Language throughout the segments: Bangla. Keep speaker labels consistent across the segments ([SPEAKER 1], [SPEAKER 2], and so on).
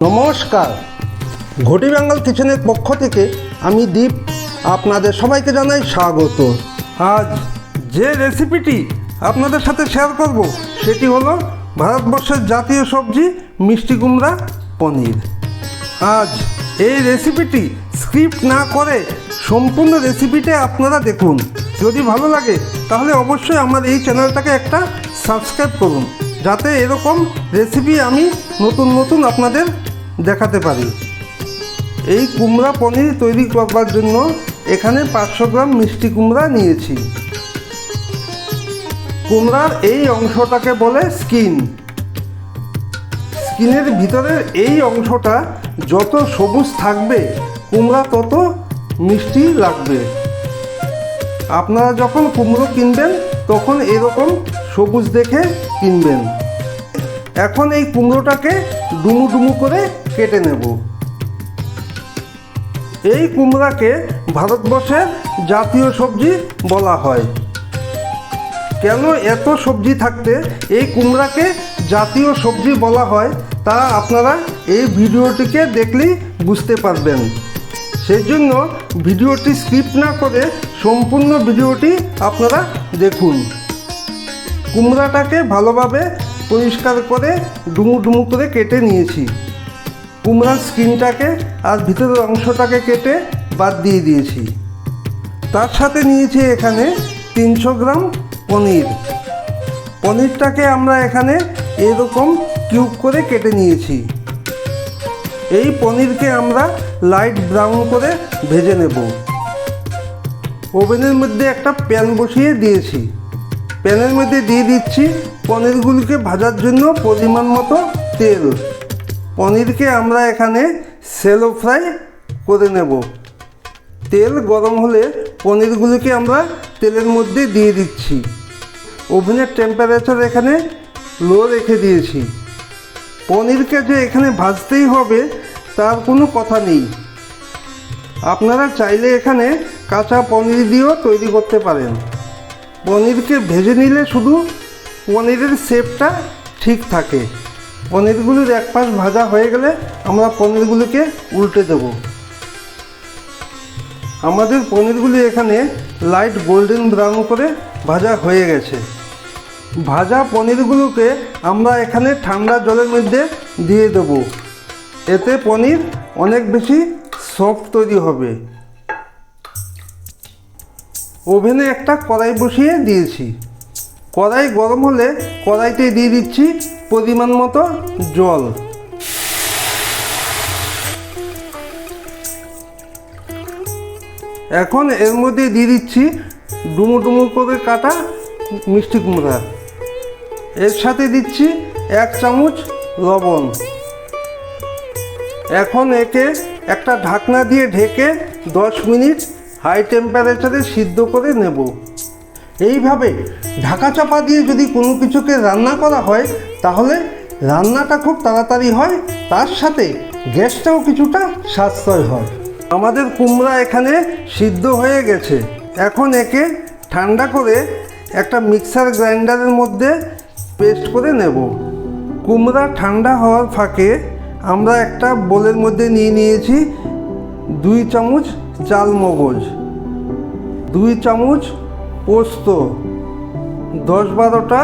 [SPEAKER 1] নমস্কার। ঘটি বেঙ্গল কিচেনের পক্ষ থেকে আমি দীপ, আপনাদের সবাইকে জানাই স্বাগত। আজ যে রেসিপিটি আপনাদের সাথে শেয়ার করব, সেটি হলো ভারতবর্ষের জাতীয় সবজি মিষ্টি কুমড়া পনির। আজ এই রেসিপিটি স্ক্রিপ্ট না করে সম্পূর্ণ রেসিপিটা আপনারা দেখুন। যদি ভালো লাগে, তাহলে অবশ্যই আমার এই চ্যানেলটাকে একটা সাবস্ক্রাইব করুন। যাতে এরকম রেসিপি আমি নতুন নতুন আপনাদের দেখাতে পারি। এই কুমড়া পনির তৈরি করবার জন্য এখানে পাঁচশো গ্রাম মিষ্টি কুমড়া নিয়েছি। কুমড়ার এই অংশটাকে বলে স্কিন। স্কিনের ভিতরের এই অংশটা যত সবুজ থাকবে, কুমড়া তত মিষ্টি লাগবে। আপনারা যখন কুমড়ো কিনবেন, তখন এরকম সবুজ দেখে কিনবেন। এখন এই কুমড়োটাকে ডুমু ডুমু করে কেটে নেব। এই কুমড়াকে ভারতবর্ষের জাতীয় সবজি বলা হয়। কেন এত সবজি থাকতে এই কুমড়াকে জাতীয় সবজি বলা হয় তা আপনারা এই ভিডিওটিকে দেখলেই বুঝতে পারবেন। সেই জন্য ভিডিওটি স্কিপ না করে সম্পূর্ণ ভিডিওটি আপনারা দেখুন। কুমড়াটাকে ভালোভাবে পরিষ্কার করে ডুমু ডুমু করে কেটে নিয়েছি। কুমড়ার স্কিনটাকে আর ভিতরের অংশটাকে কেটে বাদ দিয়ে দিয়েছি। তার সাথে নিয়েছি এখানে তিনশো গ্রাম পনির। পনিরটাকে আমরা এখানে এরকম কিউব করে কেটে নিয়েছি। এই পনিরকে আমরা লাইট ব্রাউন করে ভেজে নেব। ওভেনের মধ্যে একটা প্যান বসিয়ে দিয়েছি। প্যানের মধ্যে দিয়ে দিচ্ছি পনিরগুলিকে ভাজার জন্য পরিমাণ মতো তেল। পনিরকে আমরা এখানে সেলো ফ্রাই করে নেব। তেল গরম হলে পনিরগুলিকে আমরা তেলের মধ্যে দিয়ে দিচ্ছি। ওভেনের টেম্পারেচার এখানে লো রেখে দিয়েছি। পনিরকে যে এখানে ভাজতেই হবে, তার কোনো কথা নেই। আপনারা চাইলে এখানে কাঁচা পনির দিয়েও তৈরি করতে পারেন। পনিরকে ভেজে নিলে শুধু পনিরের শেপটা ঠিক থাকে। পনিরগুলির এক পাশ ভাজা হয়ে গেলে আমরা পনিরগুলিকে উল্টে দেব। আমাদের পনিরগুলি এখানে লাইট গোল্ডেন ব্রাউন করে ভাজা হয়ে গেছে। ভাজা পনিরগুলোকে আমরা এখানে ঠান্ডা জলের মধ্যে দিয়ে দেব। এতে পনির অনেক বেশি সফট তৈরি হবে। ওভেনে একটা কড়াই বসিয়ে দিয়েছি। কড়াই গরম হলে কড়াইতে দিয়ে দিচ্ছি পরিমাণ মতো জল। এখন এর মধ্যে দিয়ে দিচ্ছি ডুমু ডুমু করে কাটা মিষ্টি কুমড়া। এর সাথে দিচ্ছি এক চামচ লবণ। এখন একে একটা ঢাকনা দিয়ে ঢেকে দশ মিনিট হাই টেম্পারেচারে সিদ্ধ করে নেব। এইভাবে ঢাকা চাপা দিয়ে যদি কোনো কিছুকে রান্না করা হয়, তাহলে রান্নাটা খুব তাড়াতাড়ি হয়, তার সাথে গ্যাসটাও কিছুটা সাশ্রয় হয়। আমাদের কুমড়া এখানে সিদ্ধ হয়ে গেছে। এখন একে ঠান্ডা করে একটা মিক্সার গ্রাইন্ডারের মধ্যে পেস্ট করে নেব। কুমড়া ঠান্ডা হওয়ার ফাঁকে আমরা একটা বোলের মধ্যে নিয়ে নিয়েছি দুই চামচ চাল মগজ দুই চামচ পোস্ত, দশ বারোটা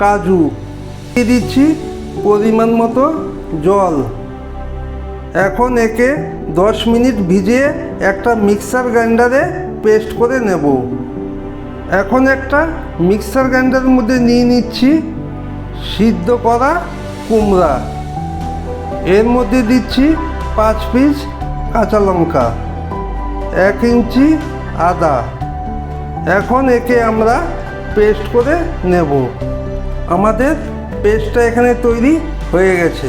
[SPEAKER 1] কাজু। দিয়ে দিচ্ছি পরিমাণ মতো জল। এখন একে দশ মিনিট ভিজিয়ে একটা মিক্সার গ্রাইন্ডারে পেস্ট করে নেব। এখন একটা মিক্সার গ্রাইন্ডারের মধ্যে নিয়ে নিচ্ছি সিদ্ধ করা কুমড়া। এর মধ্যে দিচ্ছি পাঁচ পিস কাঁচা লঙ্কা, এক ইঞ্চি আদা। এখন একে আমরা পেস্ট করে নেব। আমাদের পেস্টটা এখানে তৈরি হয়ে গেছে।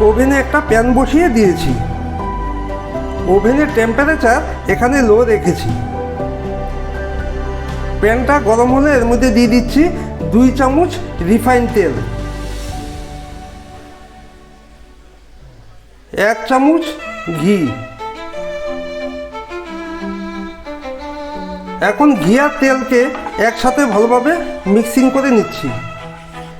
[SPEAKER 1] ওভেনে একটা প্যান বসিয়ে দিয়েছি। ওভেনের টেম্পারেচার এখানে লো রেখেছি। প্যানটা গরম হলে এর মধ্যে দিয়ে দিচ্ছি দুই চামচ রিফাইন তেল। এক চামচ ঘি। এখন ঘি আর তেলকে একসাথে ভালোভাবে মিক্সিং করে নিচ্ছি।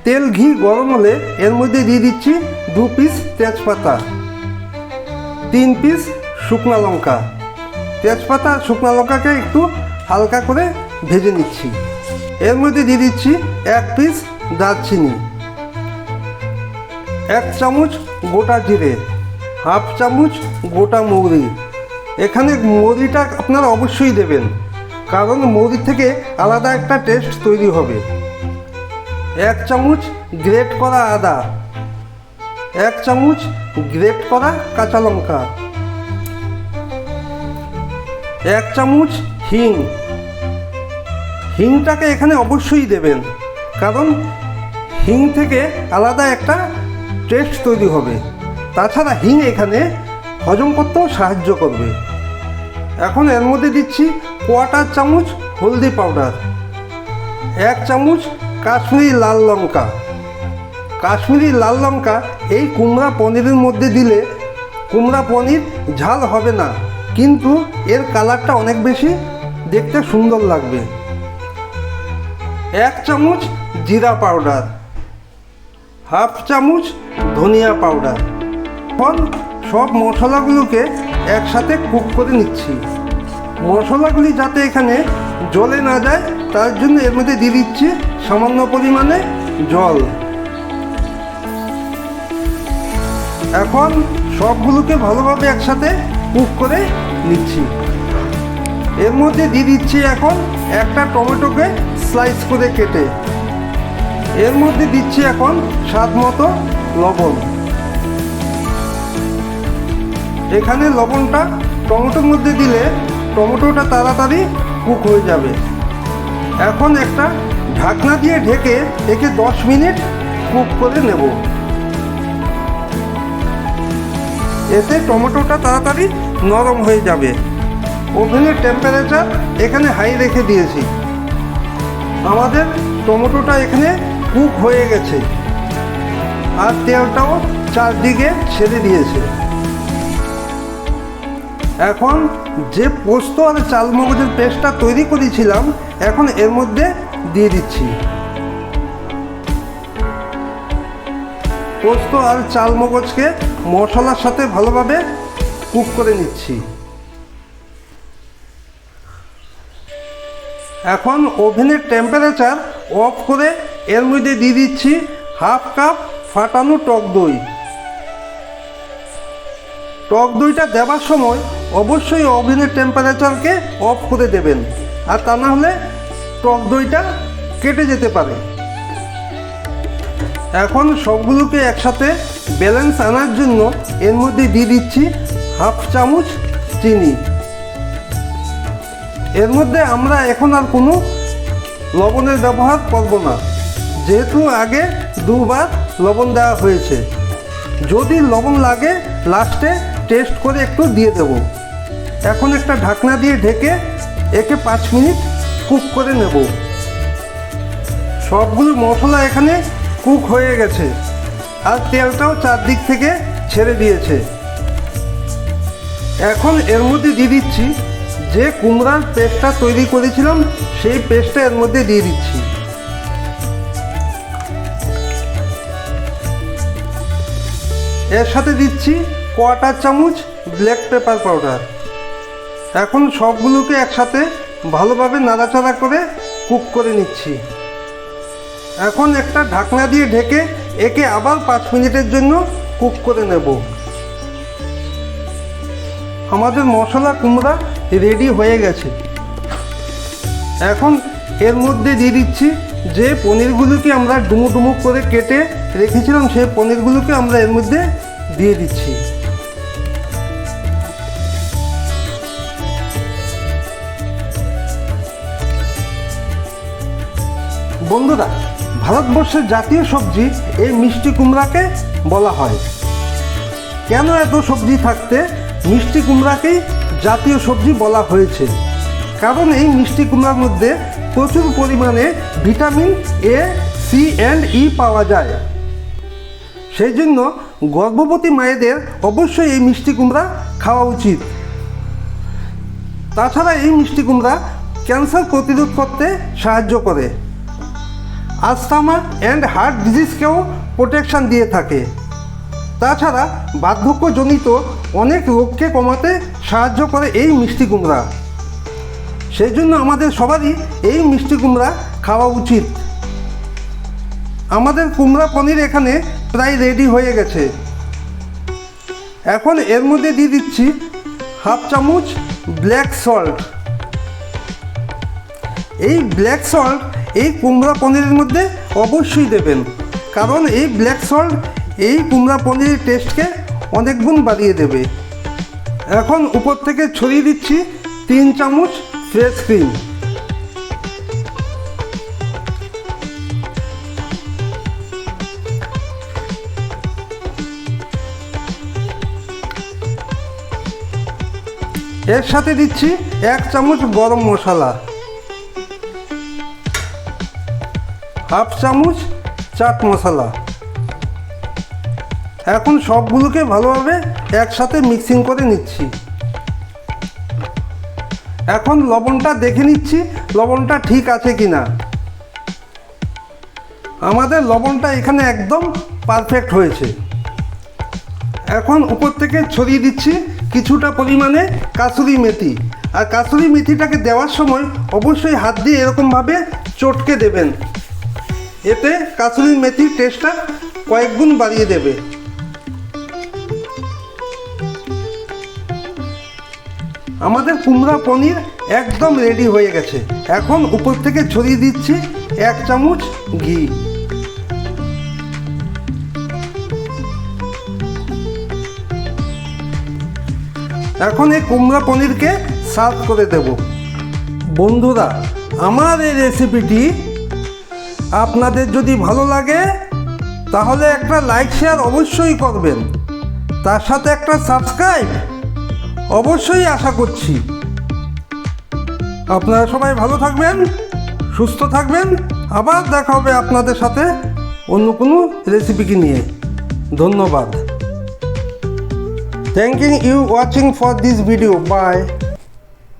[SPEAKER 1] তেল ঘি গরম হলে এর মধ্যে দিয়ে দিচ্ছি দু পিস তেজপাতা, তিন পিস শুকনো লঙ্কা। তেজপাতা আর শুকনো লঙ্কাকে একটু হালকা করে ভেজে নিচ্ছি। এর মধ্যে দিয়ে দিচ্ছি এক পিস দারচিনি, এক চামচ গোটা জিরে, হাফ চামচ গোটা মৌরি। এখানে মৌরিটা আপনারা অবশ্যই দেবেন। কারণ মৌরি থেকে আলাদা একটা টেস্ট তৈরি হবে। এক চামচ গ্রেট করা আদা, এক চামচ গ্রেট করা কাঁচা লঙ্কা, এক চামচ হিং। হিংটাকে এখানে অবশ্যই দেবেন, কারণ হিং থেকে আলাদা একটা টেস্ট তৈরি হবে। তাছাড়া হিং এখানে হজম করতেও সাহায্য করবে। এখন এর মধ্যে দিচ্ছি কোয়াটার চামচ হলদি পাউডার, এক চামচ কাশ্মীরি লাল লঙ্কা। কাশ্মীরি লাল লঙ্কা এই কুমড়া পনিরের মধ্যে দিলে কুমড়া পনির ঝাল হবে না, কিন্তু এর কালারটা অনেক বেশি দেখতে সুন্দর লাগবে। এক চামচ জিরা পাউডার, হাফ চামচ ধনিয়া পাউডার। এখন সব মশলাগুলোকে একসাথে কুক করে নিচ্ছি। মশলাগুলি যাতে এখানে জলে না যায়, তার জন্য এর মধ্যে দিয়ে দিচ্ছি সামান্য পরিমাণে জল। এখন সবগুলোকে ভালোভাবে একসাথে কুক করে নিচ্ছি। এর মধ্যে দিয়ে দিচ্ছি এখন একটা টমেটোকে স্লাইস করে কেটে। এর মধ্যে দিচ্ছি এখন স্বাদ মতো লবণ। এখানে লবণটা টমেটোর মধ্যে দিলে টমেটোটা তাড়াতাড়ি কুক হয়ে যাবে। এখন একটা ঢাকনা দিয়ে ঢেকে একে দশ মিনিট কুক করে নেব। এতে টমেটোটা তাড়াতাড়ি নরম হয়ে যাবে। ওভেনের টেম্পারেচার এখানে হাই রেখে দিয়েছি। আমাদের টমেটোটা এখানে কুক হয়ে গেছে। আর তেলটাও চারদিকে ছেড়ে দিয়েছে। এখন যে পোস্ত আর চালমগজের পেস্টটা তৈরি করেছিলাম, এখন এর মধ্যে দিয়ে দিচ্ছি। পোস্ত আর চালমগজকে মশলার সাথে ভালোভাবে কুক করে নিচ্ছি। এখন ওভেনের টেম্পারেচার অফ করে এর মধ্যে দিয়ে দিচ্ছি হাফ কাপ ফাটানো টক দই। টক দইটা দেওয়ার সময় অবশ্যই ওভেনের টেম্পারেচারকে অফ করে দেবেন। আর তা না হলে টক দইটা কেটে যেতে পারে। এখন সবগুলোকে একসাথে ব্যালেন্স আনার জন্য এর মধ্যে দিয়ে দিচ্ছি হাফ চামচ চিনি। এর মধ্যে আমরা এখন আর কোনো লবণের ব্যবহার করব না। যেহেতু আগে দুবার লবণ দেওয়া হয়েছে। যদি লবণ লাগে লাস্টে টেস্ট করে একটু দিয়ে দেব। এখন একটা ঢাকনা দিয়ে ঢেকে একে পাঁচ মিনিট কুক করে নেব। সবগুলো মশলা এখানে কুক হয়ে গেছে আর তেলটাও চারদিক থেকে ছেড়ে দিয়েছে। এখন এর মধ্যে দিয়ে দিচ্ছি যে কুমড়ার পেস্টটা তৈরি করেছিলাম, সেই পেস্টটা এর মধ্যে দিয়ে দিচ্ছি। এর সাথে দিচ্ছি কোয়াটার চামচ ব্ল্যাক পেপার পাউডার। এখন সবগুলোকে একসাথে ভালোভাবে নাড়াচাড়া করে কুক করে নিচ্ছি। এখন একটা ঢাকনা দিয়ে ঢেকে একে আবার পাঁচ মিনিটের জন্য কুক করে নেব। আমাদের মশলা কুমড়া রেডি হয়ে গেছে। এখন এর মধ্যে দিয়ে দিচ্ছি যে পনিরগুলোকে আমরা ডুমো ডুমো করে কেটে রেখেছিলাম সেই পনিরগুলোকে আমরা এর মধ্যে দিয়ে দিচ্ছি। বন্ধুরা, ভারতবর্ষের জাতীয় সবজি এই মিষ্টি কুমড়াকে বলা হয়। কেন এত সবজি থাকতে মিষ্টি কুমড়াকেই জাতীয় সবজি বলা হয়েছে? কারণ এই মিষ্টি কুমড়ার মধ্যে প্রচুর পরিমাণে vitamin A, C and E পাওয়া যায়। সেই জন্য গর্ভবতী মায়েদের অবশ্যই এই মিষ্টি কুমড়া খাওয়া উচিত। তাছাড়া এই মিষ্টি কুমড়া ক্যান্সার প্রতিরোধ করতে সাহায্য করে। আস্থামা অ্যান্ড হার্ট ডিজিজকেও প্রোটেকশান দিয়ে থাকে। তাছাড়া বার্ধক্যজনিত অনেক রোগকে কমাতে সাহায্য করে এই মিষ্টি কুমড়া। সেই জন্য আমাদের সবারই এই মিষ্টি কুমড়া খাওয়া উচিত। আমাদের কুমড়া পনির এখানে প্রায় রেডি হয়ে গেছে। এখন এর মধ্যে দিয়ে দিচ্ছি হাফ চামচ ব্ল্যাক সল্ট এই ব্ল্যাক সল্ট এই কুমড়া পনিরের মধ্যে অবশ্যই দেবেন। কারণ এই ব্ল্যাক সল্ট এই কুমড়া পনিরের টেস্টকে অনেক গুণ বাড়িয়ে দেবে। এখন উপর থেকে ছড়িয়ে দিচ্ছি তিন চামচ ফ্রেশ ক্রিম এর সাথে দিচ্ছি এক চামচ গরম মশলা। হাফ চামচ চাট মশলা। এখন সবগুলোকে ভালোভাবে একসাথে মিক্সিং করে নিচ্ছি। এখন লবণটা দেখে নিচ্ছি, লবণটা ঠিক আছে কি না আমাদের লবণটা এখানে একদম পারফেক্ট হয়েছে। এখন উপর থেকে ছড়িয়ে দিচ্ছি কিছুটা পরিমাণে কাসুরি মেথি। আর কাসুরি মেথিটাকে দেওয়ার সময় অবশ্যই হাত দিয়ে এরকমভাবে চটকে দেবেন। এতে কাসুরি মেথির টেস্টটা কয়েক গুণ বাড়িয়ে দেবে। আমাদের কুমড়া পনির একদম রেডি হয়ে গেছে। এখন উপর থেকে ছড়িয়ে দিচ্ছি এক চামচ ঘি। এখন এই কুমড়া পনিরকে সার্ভ করে দেব। বন্ধুরা, আমার এই রেসিপিটি আপনাদের যদি ভালো লাগে, তাহলে একটা লাইক শেয়ার অবশ্যই করবেন। তার সাথে একটা সাবস্ক্রাইব অবশ্যই আশা করছি। আপনারা সবাই ভালো থাকবেন, সুস্থ থাকবেন। আবার দেখা হবে আপনাদের সাথে অন্য কোনো রেসিপিকে নিয়ে। ধন্যবাদ। Thanking you watching for this video Bye.